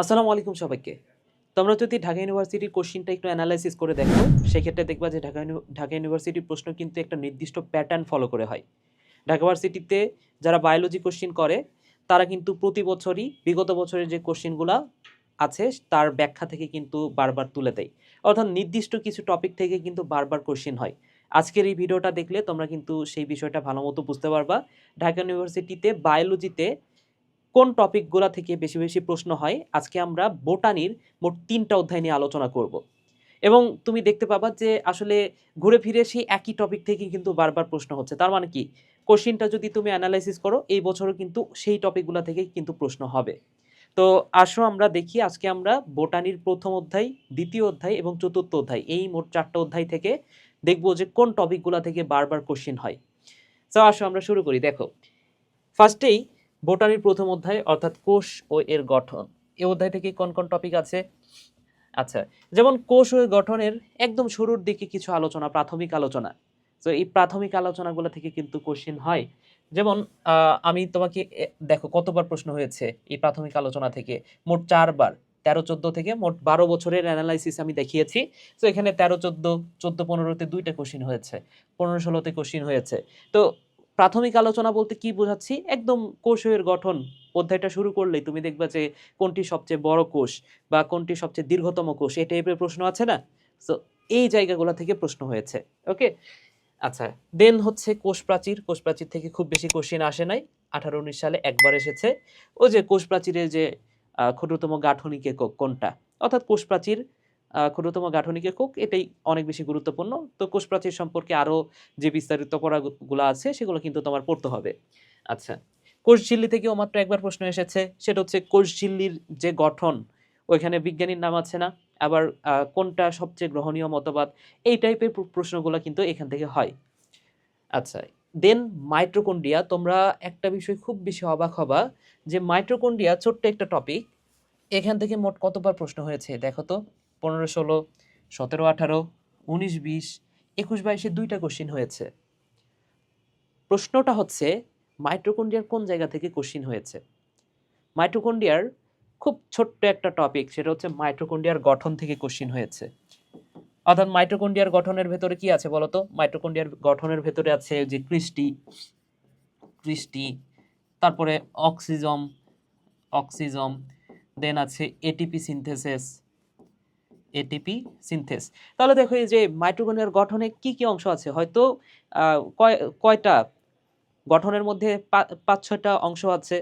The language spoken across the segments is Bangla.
আসসালামু আলাইকুম সবাইকে। তোমরা যদি ঢাকা ইউনিভার্সিটির কোশ্চিনটা একটু অ্যানালাইসিস করে দেখো, সেক্ষেত্রে দেখবা যে ঢাকা ঢাকা ইউনিভার্সিটির প্রশ্ন কিন্তু একটা নির্দিষ্ট প্যাটার্ন ফলো করে হয়। ঢাকা ভার্সিটিতে যারা বায়োলজি কোশ্চিন করে, তারা কিন্তু প্রতি বছরই, বিগত বছরের যে কোশ্চিনগুলো আছে, তার ব্যাখ্যা থেকে কিন্তু বারবার তুলে দেয়। অর্থাৎ নির্দিষ্ট কিছু টপিক থেকে কিন্তু বারবার কোশ্চিন হয়। আজকের এই ভিডিওটা দেখলে তোমরা কিন্তু সেই বিষয়টা ভালো মতো বুঝতে পারবা। ঢাকা ইউনিভার্সিটিতে বায়োলজিতে কোন টপিকগুলো থেকে বেশি বেশি প্রশ্ন হয়? আজকে আমরা বোটানির মোট তিনটা অধ্যায় নিয়ে আলোচনা করব। এবং তুমি দেখতে পাবা যে আসলে ঘুরে ফিরে সেই একই টপিক থেকে কিন্তু বারবার প্রশ্ন হচ্ছে। তার মানে কি? কোশ্চিনটা যদি তুমি অ্যানালাইসিস করো, এই বছরও কিন্তু সেই টপিকগুলো থেকেই কিন্তু প্রশ্ন হবে। তো আসো আমরা দেখি আজকে আমরা বোটানির প্রথম অধ্যায়, দ্বিতীয় অধ্যায় এবং চতুর্থ অধ্যায়, এই মোট চারটা অধ্যায় থেকে দেখব যে কোন টপিকগুলো থেকে বারবার কোশ্চিন হয়। তো আসো আমরা শুরু করি। দেখো ফার্স্টেই বোটানির প্রথম অধ্যায়, অর্থাৎ কোষ ও এর গঠন। এ অধ্যায় থেকে কোন কোন টপিক আছে? আচ্ছা যেমন কোষ ও গঠনের একদম শুরুর দিকে কিছু আলোচনা, প্রাথমিক আলোচনা। তো এই প্রাথমিক আলোচনাগুলো থেকে কিন্তু কোশ্চিন হয়। যেমন আমি তোমাকে দেখো কতবার প্রশ্ন হয়েছে এই প্রাথমিক আলোচনা থেকে। মোট চারবার, তেরো, চোদ্দ থেকে মোট বারো বছরের অ্যানালাইসিস আমি দেখিয়েছি। তো এখানে তেরো, চোদ্দ চোদ্দ, পনেরোতে দুইটা কোশ্চিন হয়েছে, পনেরো, ষোলোতে কোশ্চিন হয়েছে। তো প্রাথমিক আলোচনা বলতে কি বোঝাচ্ছি? একদম কোষের গঠন। অধ্যায়টা শুরু করলেই তুমি দেখবা যে কোনটি সবচেয়ে বড় কোষ বা কোনটি সবচেয়ে দীর্ঘতম কোষ এই টাইপের প্রশ্ন আছে না? সো এই জায়গাগুলো থেকে প্রশ্ন হয়েছে, ওকে? আচ্ছা দেন হচ্ছে কোষ প্রাচীর কোষ প্রাচীর থেকে খুব বেশি কোশ্চিন আসে নাই। আঠারো, উনিশ সালে একবার এসেছে। ও যে কোষ প্রাচীরের যে ক্ষুদ্রতম গাঠনিক একক কোনটা? অর্থাৎ কোষ প্রাচীর ক্ষুদ্রতম গাঠনিক একক এটাই অনেক বেশি গুরুত্বপূর্ণ। তো কোষ প্রাচীর সম্পর্কে আরও যে বিস্তারিত পড়াগুলো আছে, সেগুলো কিন্তু তোমার পড়তে হবে। আচ্ছা কোষ ঝিল্লি থেকেও মাত্র একবার প্রশ্ন এসেছে, সেটা হচ্ছে কোষ ঝিল্লির যে গঠন, ওইখানে বিজ্ঞানীর নাম আছে না? আবার কোনটা সবচেয়ে গ্রহণীয় মতবাদ? এই টাইপের প্রশ্নগুলো কিন্তু এখান থেকে হয়। আচ্ছা দেন মাইট্রোকন্ডিয়া তোমরা একটা বিষয় খুব বেশি অবাক হবা যে মাইট্রোকন্ডিয়া ছোট্ট একটা টপিক এখান থেকে মোট কতবার প্রশ্ন হয়েছে, দেখো তো। পনেরো, ষোলো, সতেরো, আঠারো, উনিশ, বিশ, একুশ, বাইশে দুইটা কোশ্চিন হয়েছে। প্রশ্নটা হচ্ছে মাইট্রোকন্ডিয়ার কোন জায়গা থেকে কোশ্চিন হয়েছে? মাইট্রোকন্ডিয়ার খুব ছোট্ট একটা টপিক সেটা হচ্ছে মাইট্রোকন্ডিয়ার গঠন থেকে কোশ্চিন হয়েছে। অর্থাৎ মাইট্রোকন্ডিয়ার গঠনের ভেতরে কি আছে বলতো? মাইট্রোকন্ডিয়ার গঠনের ভেতরে আছে যে ক্রিস্টি ক্রিস্টি, তারপরে অক্সিজম অক্সিজম, দেন আছে এটিপি সিনথেসিস এটিপি সিনথেস তাহলে দেখো এই যে মাইট্রোকন্ডিয়ার গঠনে কি কি অংশ আছে? হয়তো কয়, কয়টা গঠনের মধ্যে পাঁচ, ছয়টা অংশ আছে।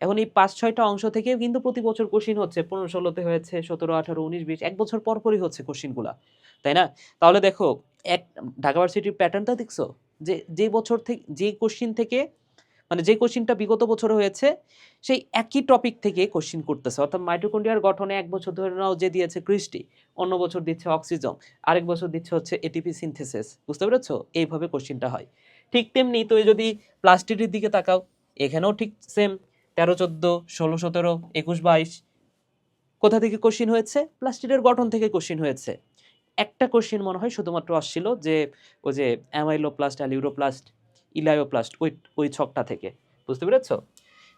এখন এই পাঁচ, ছয়টা অংশ থেকে কিন্তু প্রতি বছর কোশ্চিন হচ্ছে। পনেরো ষোলোতে হয়েছে, সতেরো, আঠারো, উনিশ, বিশ, এক বছর পর পরই হচ্ছে কোশ্চিনগুলা তাই না? তাহলে দেখো, এক, ঢাকা ভার্সিটির প্যাটার্নটা দেখছ? যে যে বছর থেকে, যে কোশ্চিন থেকে মানে যে কোশ্চিনটা বিগত বছর হয়েছে, সেই একই টপিক থেকে কোশ্চিন করতেছে। অর্থাৎ মাইটোকন্ড্রিয়ার গঠনে এক বছর ধরে নাও যে দিয়েছে ক্রিস্টি অন্য বছর দিচ্ছে অক্সিজন আরেক বছর দিচ্ছে হচ্ছে এটিপি সিনথেসিস বুঝতে পেরেছ? এইভাবে কোশ্চিনটা হয়। ঠিক তেমনি তুই যদি প্লাস্টিকের দিকে তাকাও, এখানেও ঠিক সেম তেরো, চোদ্দ, ষোলো, সতেরো, একুশ, বাইশ, কোথা থেকে কোশ্চিন হয়েছে? প্লাস্টিকের গঠন থেকে কোশ্চিন হয়েছে। একটা কোশ্চিন মনে হয় শুধুমাত্র আসছিল যে, ওই যে অ্যামাইলোপ্লাস্ট অ্যালিউরোপ্লাস্ট ইলায়োপ্লাস্ট ওই ওই ছকটা থেকে। বুঝতে পেরেছ?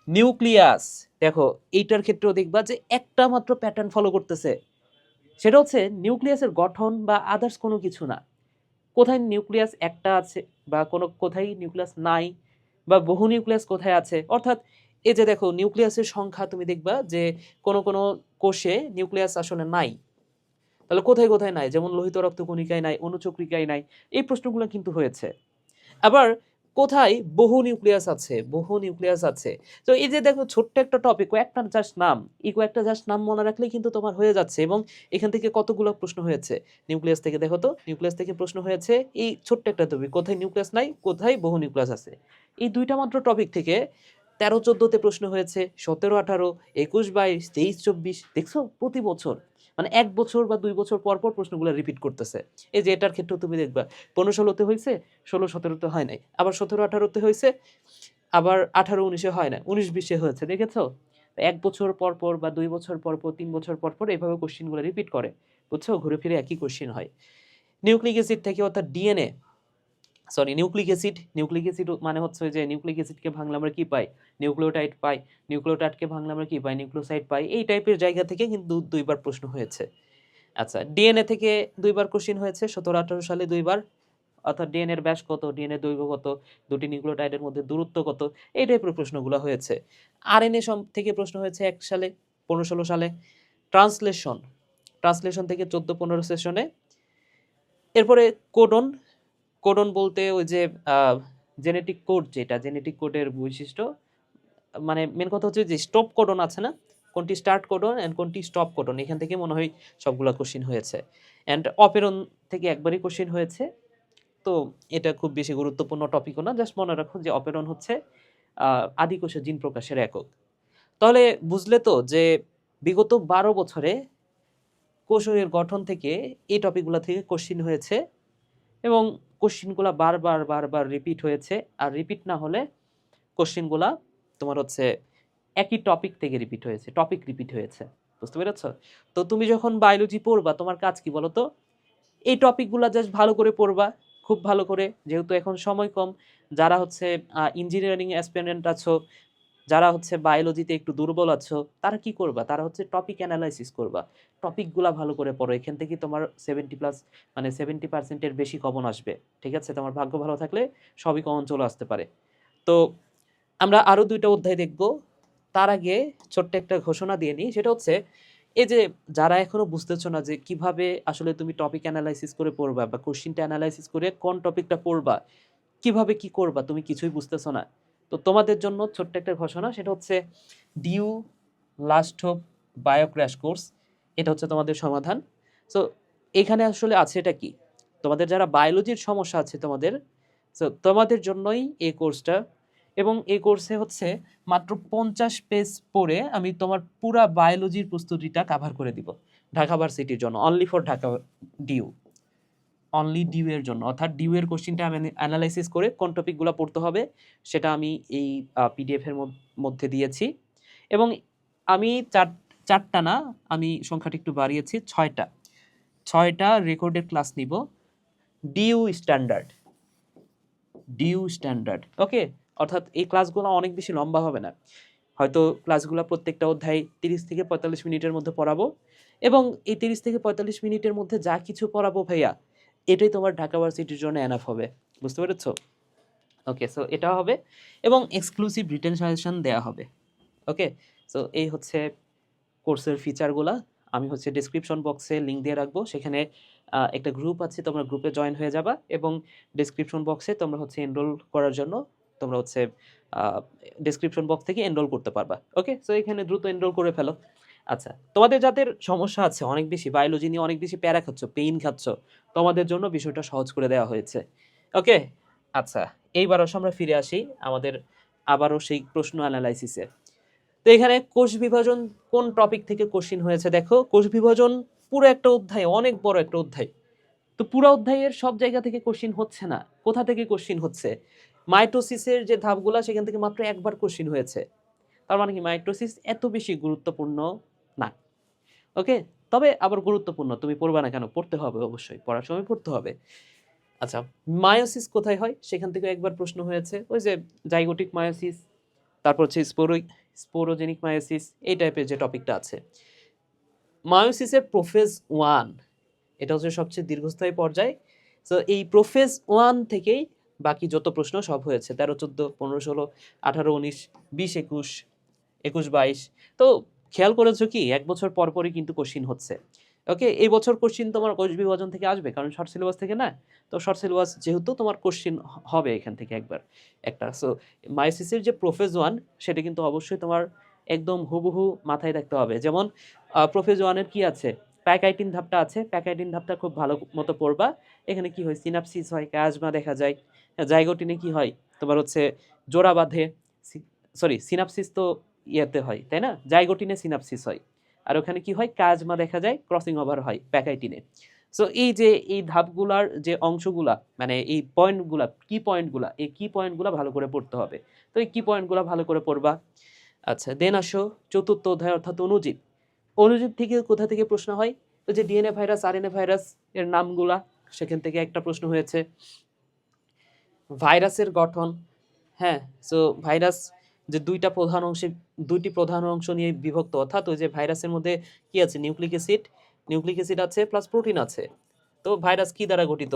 নিউক্লিয়াস, দেখো, এইটার ক্ষেত্রেও দেখবা যে একটা মাত্র প্যাটার্ন ফলো করতেছে। সেটা হচ্ছে নিউক্লিয়াসের গঠন বা আদার্স কোনো কিছু না। কোথায় নিউক্লিয়াস একটা আছে বা কোনো, কোথায় নিউক্লিয়াস নাই বা বহু নিউক্লিয়াস কোথায় আছে? অর্থাৎ এই যে দেখো, নিউক্লিয়াসের সংখ্যা তুমি দেখবা যে কোনো কোনো কোষে নিউক্লিয়াস আসলে নাই। তাহলে কোথায় কোথায় নাই? যেমন লোহিত রক্তকণিকায় নাই, অনুচক্রিকায় নাই। এই প্রশ্নগুলো কিন্তু হয়েছে। আবার কোথায়? বহু নিউক্লিয়াস আছে, বহু নিউক্লিয়াস আছে। তো এই যে দেখো, ছোট্ট একটা টপিক কয়েকটা জাস্ট নাম। এই কয়েকটা জাস্ট নাম মনে রাখলে কিন্তু তোমার হয়ে যাচ্ছে এবং এখান থেকে কতগুলো প্রশ্ন হয়েছে? নিউক্লিয়াস থেকে দেখো তো নিউক্লিয়াস থেকে প্রশ্ন হয়েছে, এই ছোট্ট একটা টপিক কোথায় নিউক্লিয়াস নাই, কোথায় বহু নিউক্লিয়াস আছে? এই দুইটা মাত্র টপিক থেকে তেরো, চোদ্দোতে প্রশ্ন হয়েছে, সতেরো, আঠারো, একুশ, বাইশ, তেইশ, চব্বিশ, দেখছ? প্রতি বছর মানে এক বছর বা দুই বছর পর পর প্রশ্নগুলো রিপিট করতেছে। এই যে এটার ক্ষেত্রেও তুমি দেখবা, পনেরো ষোলোতে হয়েছে ষোলো সতেরোতে হয় নাই। আবার সতেরো আঠারোতে হয়েছে আবার আঠারো উনিশে হয় না উনিশ বিশে হয়েছে, দেখেছ? এক বছর পর পর বা দুই বছর পর পর, তিন বছর পর পর এভাবে কোশ্চিনগুলো রিপিট করে। বুঝছ? ঘুরে ফিরে একই কোশ্চিন হয়। নিউক্লিক অ্যাসিড থেকে অর্থাৎ DNA sorry nucleic acid nucleic acid মানে হচ্ছে যে নিউক্লিক অ্যাসিডকে ভাঙলে আমরা কি পাই? নিউক্লিওটাইড পাই। নিউক্লিওটাইডকে ভাঙলে আমরা কি পাই? নিউক্লিওসাইড পাই। এই টাইপের জায়গা থেকে কিন্তু দুইবার প্রশ্ন হয়েছে। আচ্ছা ডিএনএ থেকে দুইবার কোশ্চিন হয়েছে, সতেরো আঠারো সালে দুইবার। অর্থাৎ ডিএনএ এর ব্যাস কত? ডিএনএ দৈর্ঘ্য কত? দুটি নিউক্লিওটাইডের মধ্যে দূরত্ব কত? এই টাইপের প্রশ্নগুলো হয়েছে। আরএনএ থেকে প্রশ্ন হয়েছে এক সালে, পনেরো ষোলো সালে। ট্রান্সলেশন ট্রান্সলেশন থেকে চোদ্দ পনেরো সেশনে এরপরে কোডন কোডন বলতে ওই যে জেনেটিক কোড যেটা জেনেটিক কোডের বৈশিষ্ট্য। মানে মেন কথা হচ্ছে যে স্টপ কোডন আছে না, কোনটি স্টার্ট কোডন অ্যান্ড কোনটি স্টপ কোডন এখান থেকে মনে হয় সবগুলো কোশ্চিন হয়েছে। অ্যান্ড অপেরন থেকে একবারই কোশ্চিন হয়েছে। তো এটা খুব বেশি গুরুত্বপূর্ণ টপিকও না জাস্ট মনে রাখুন যে অপেরন হচ্ছে আদিকোষে জিন প্রকাশের একক। তাহলে বুঝলে তো যে বিগত বারো বছরে কোষের গঠন থেকে এই টপিকগুলো থেকে কোশ্চিন হয়েছে এবং কোশ্চিনগুলো বারবার বারবার রিপিট হয়েছে। আর রিপিট না হলে কোশ্চিনগুলা তোমার হচ্ছে একই টপিক থেকে রিপিট হয়েছে টপিক রিপিট হয়েছে। বুঝতে পেরেছ? তো তুমি যখন বায়োলজি পড়বা, তোমার কাজ কি বলো তো এই টপিকগুলো জাস্ট ভালো করে পড়বা, খুব ভালো করে। যেহেতু এখন সময় কম, যারা হচ্ছে ইঞ্জিনিয়ারিং অ্যাসপিরেন্ট আছো যারা হচ্ছে বায়োলজিতে একটু দুর্বল আছো, তারা কি করবা? তারা হচ্ছে টপিক অ্যানালাইসিস করবা। টপিকগুলা ভালো করে পড়ো। এখান থেকে তোমার সেভেন্টি প্লাস মানে সেভেন্টি পার্সেন্টের বেশি কমন আসবে। ঠিক আছে? তোমার ভাগ্য ভালো থাকলে সবই কমন চলে আসতে পারে। তো আমরা আরও দুইটা অধ্যায় দেখব। তার আগে ছোট্ট একটা ঘোষণা দিয়ে নিই। সেটা হচ্ছে, এই যে যারা এখনও বুঝতেছো না যে কীভাবে আসলে তুমি টপিক অ্যানালাইসিস করে পড়বা বা কোশ্চিনটা অ্যানালাইসিস করে কোন টপিকটা পড়বা, কীভাবে কি করবা, তুমি কিছুই বুঝতেছো না। তো তোমাদের জন্য ছোট্ট একটা ঘোষণা, সেটা হচ্ছে DU last hope bio crash course এটা হচ্ছে তোমাদের সমাধান। সো এখানে আসলে আছে এটা কি? তোমাদের যারা বায়োলজির সমস্যা আছে তোমাদের সো তোমাদের জন্যই এই কোর্সটা এবং এই কোর্সে হচ্ছে মাত্র পঞ্চাশ পেজ পড়ে আমি তোমার পুরা বায়োলজির প্রস্তুতিটা কাভার করে দিব ঢাকা ভার্সিটির জন্য only for Dhaka DU only DU এর জন্য। অর্থাৎ ডিউ এর কোশ্চিনটা আমি অ্যানালাইসিস করে কোন টপিকগুলো পড়তে হবে, সেটা আমি এই পিডিএফ এর মধ্যে দিয়েছি। এবং আমি চার, চারটা না, আমি সংখ্যাটা একটু বাড়িয়েছি, ছয়টা। ছয়টা রেকর্ডেড ক্লাস নিব। DU standard DU standard okay অর্থাৎ এই ক্লাসগুলো অনেক বেশি লম্বা হবে না। হয়তো ক্লাসগুলো প্রত্যেকটা অধ্যায় তিরিশ থেকে পঁয়তাল্লিশ মিনিটের মধ্যে পড়াবো। এবং এই তিরিশ থেকে পঁয়তাল্লিশ মিনিটের মধ্যে যা কিছু পড়াবো ভাইয়া এটাই তোমার ঢাকা ভার্সিটির জন্য এনাফ হবে। বুঝতে পেরেছ? ওকে সো এটা হবে এবং এক্সক্লুসিভ রিটেন সাজেশন দেওয়া হবে। ওকে সো এই হচ্ছে কোর্সের ফিচারগুলা আমি হচ্ছে ডিসক্রিপশন বক্সে লিঙ্ক দিয়ে রাখব। সেখানে একটা গ্রুপ আছে, তোমরা গ্রুপে জয়েন হয়ে যাবা এবং ডিসক্রিপশন বক্সে তোমরা হচ্ছে এনরোল করার জন্য তোমরা হচ্ছে ডিসক্রিপশন বক্স থেকে এনরোল করতে পারবা। ওকে সো এখানে দ্রুত এনরোল করে ফেলো। আচ্ছা তোমাদের যাদের সমস্যা আছে অনেক বেশি বায়োলজি নিয়ে অনেক বেশি প্যারা খাচ্ছ পেইন খাচ্ছ, তোমাদের জন্য বিষয়টা সহজ করে দেওয়া হয়েছে। ওকে আচ্ছা এইবার আসো আমরা ফিরে আসি আমাদের আবারও সেই প্রশ্ন অ্যানালাইসিসে তো এখানে কোষ বিভাজন কোন টপিক থেকে কোশ্চিন হয়েছে দেখো, কোষ বিভাজন পুরো একটা অধ্যায়, অনেক বড় একটা অধ্যায়। তো পুরো অধ্যায়ের সব জায়গা থেকে কোশ্চিন হচ্ছে না, কোথা থেকে কোশ্চিন হচ্ছে? মাইটোসিসের যে ধাপগুলো, সেখান থেকে মাত্র একবার কোশ্চিন হয়েছে। তার মানে কি মাইটোসিস এত বেশি গুরুত্বপূর্ণ না। ওকে তবে আবার গুরুত্বপূর্ণ, তুমি পড়বা না কেন? পড়তে হবে অবশ্যই, পড়ার সময় পড়তে হবে। আচ্ছা মায়োসিস কোথায় হয়? সেখান থেকে একবার প্রশ্ন হয়েছে, ওই যে জাইগোটিক মায়োসিস, তারপর হচ্ছে স্পোরো, স্পোরোজেনিক মায়োসিস, এই টাইপের যে টপিকটা আছে। মায়োসিসের প্রোফেজ ওয়ান, এটা হচ্ছে সবচেয়ে দীর্ঘস্থায়ী পর্যায়। তো এই প্রোফেজ ওয়ান থেকেই বাকি যত প্রশ্ন সব হয়েছে, তেরো, চোদ্দ, পনেরো, ষোলো, আঠারো, উনিশ, বিশ, একুশ একুশ, বাইশ। তো খেয়াল করেছ কি? এক বছর পর পরই কিন্তু কোশ্চিন হচ্ছে। ওকে, এই বছর কোশ্চিন তোমার কোষ বিভাজন থেকে আসবে, কারণ শর্ট সিলেবাস থেকে না? তো শর্ট সিলেবাস যেহেতু তোমার কোশ্চিন হবে এখান থেকে একবার, একটা। সো মাইসিসের যে প্রোফেজ ওয়ান, সেটা কিন্তু অবশ্যই তোমার একদম হুবহু মাথায় রাখতে হবে। যেমন প্রোফেজ ওয়ানের কি আছে? প্যাকাইটিন ধাপটা আছে, প্যাকাইটিন ধাপটা খুব ভালো মতো পড়বা। এখানে কি হয়? সিনাপসিস হয়, কাজমা দেখা যায়। জাইগোটিনে কি হয়? তোমার হচ্ছে জোড়া বাঁধে সরি, সিনাপসিস তো ইয়েতে হয়, তাই না? জাইগোটিনে সিনাপসিস হয়। আর ওখানে কি হয়? কাজমা দেখা যায় ক্রসিং ওভার হয়, প্যাকাইটিনে। সো এই যে, এই ধাপগুলার যে অংশগুলা মানে এই পয়েন্টগুলা, কি পয়েন্টগুলা, এই কি পয়েন্টগুলা ভালো করে পড়তে হবে? তো এই কি পয়েন্টগুলা ভালো করে পড়বা? আচ্ছা দেন আসো চতুর্থ অধ্যায় অর্থাৎ অনুজীব। অনুজীব থেকে কোথা থেকে প্রশ্ন হয়? তো যে ডিএনএ ভাইরাস আরএনএ ভাইরাস এর নামগুলা, সেখান থেকে একটা প্রশ্ন হয়েছে। ভাইরাসের গঠন হ্যাঁ সো ভাইরাস যে দুইটা প্রধান অংশে, দুইটি প্রধান অংশ নিয়ে বিভক্ত, অর্থাৎ ওই যে ভাইরাসের মধ্যে কি আছে? নিউক্লিক অ্যাসিড নিউক্লিক অ্যাসিড আছে প্লাস প্রোটিন আছে। তো ভাইরাস কি দ্বারা গঠিত?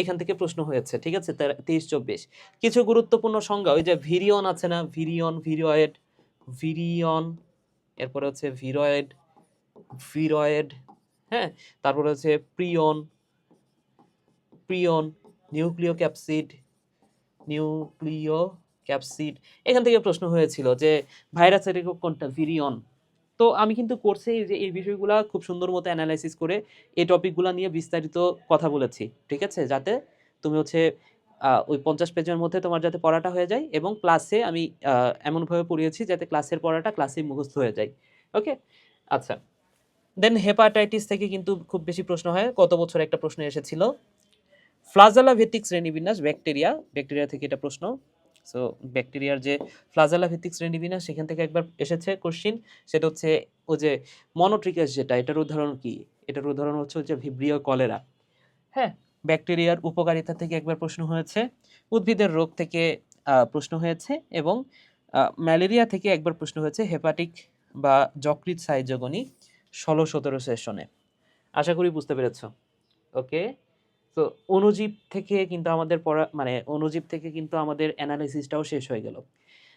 এখান থেকে প্রশ্ন হয়েছে, ঠিক আছে? তেইশ, চব্বিশ। কিছু গুরুত্বপূর্ণ সংজ্ঞা, ওই যে ভিরিয়ন আছে না? ভিরিয়ন ভিরয়েড ভিরিয়ন, এরপরে হচ্ছে ভিরয়েড ভিরয়েড হ্যাঁ? তারপরে হচ্ছে প্রিয়ন প্রিয়ন নিউক্লিয় ক্যাপসিড নিউক্লিয় ক্যাপসিড এখান থেকে প্রশ্ন হয়েছিল যে ভাইরাসের একক কোনটা ভিরিয়ন তো আমি কিন্তু কোর্সে যে, এই বিষয়গুলা খুব সুন্দর মতো অ্যানালাইসিস করে এই টপিকগুলো নিয়ে বিস্তারিত কথা বলেছি, ঠিক আছে? যাতে তুমি হচ্ছে ওই পঞ্চাশ পেজের মধ্যে তোমার যাতে পড়াটা হয়ে যায় এবং ক্লাসে আমি এমনভাবে পড়িয়েছি যাতে ক্লাসের পড়াটা ক্লাসে মুখস্থ হয়ে যায় ওকে আচ্ছা। দেন হেপাটাইটিস থেকে কিন্তু খুব বেশি প্রশ্ন হয় গত বছর একটা প্রশ্ন এসেছিল? ফ্লাজালা ভিত্তিক শ্রেণীবিন্যাস ব্যাকটেরিয়া ব্যাকটেরিয়া থেকে এটা প্রশ্ন। সো ব্যাকটেরিয়ার যে ফ্লাজালা ভিত্তিক শ্রেণীবিন্যাস, সেখান থেকে একবার এসেছে কোশ্চিন সেটা হচ্ছে ও যে মনোট্রিকাস যেটা, এটার উদাহরণ কি? এটার উদাহরণ হচ্ছে হচ্ছে ভিব্রিয় কলেরা হ্যাঁ ব্যাকটেরিয়ার উপকারিতা থেকে একবার প্রশ্ন হয়েছে, উদ্ভিদের রোগ থেকে প্রশ্ন হয়েছে এবং ম্যালেরিয়া থেকে একবার প্রশ্ন হয়েছে হেপাটিক বা যকৃৎ সাহায্যগণী ষোলো সতেরো সেশনে। আশা করি বুঝতে পেরেছ। ওকে তো অণুজীব থেকে কিন্তু আমাদের পড়া মানে অণুজীব থেকে কিন্তু আমাদের অ্যানালাইসিসটাও শেষ হয়ে গেল।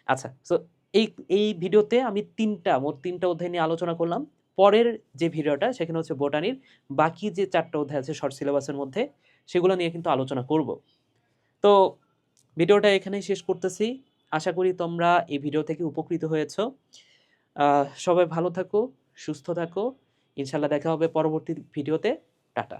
আচ্ছা সো এই এই ভিডিওতে আমি তিনটা, মোট তিনটা অধ্যায় নিয়ে আলোচনা করলাম। পরের যে ভিডিওটা, সেখানে হচ্ছে বোটানির, বাকি যে চারটা অধ্যায় আছে শর্ট সিলেবাসের মধ্যে, সেগুলো নিয়ে কিন্তু আলোচনা করব। তো ভিডিওটা এখানেই শেষ করতেছি। আশা করি তোমরা এই ভিডিও থেকে উপকৃত হয়েছো। সবাই ভালো থাকো, সুস্থ থাকো। ইনশাল্লাহ দেখা হবে পরবর্তী ভিডিওতে। টাটা।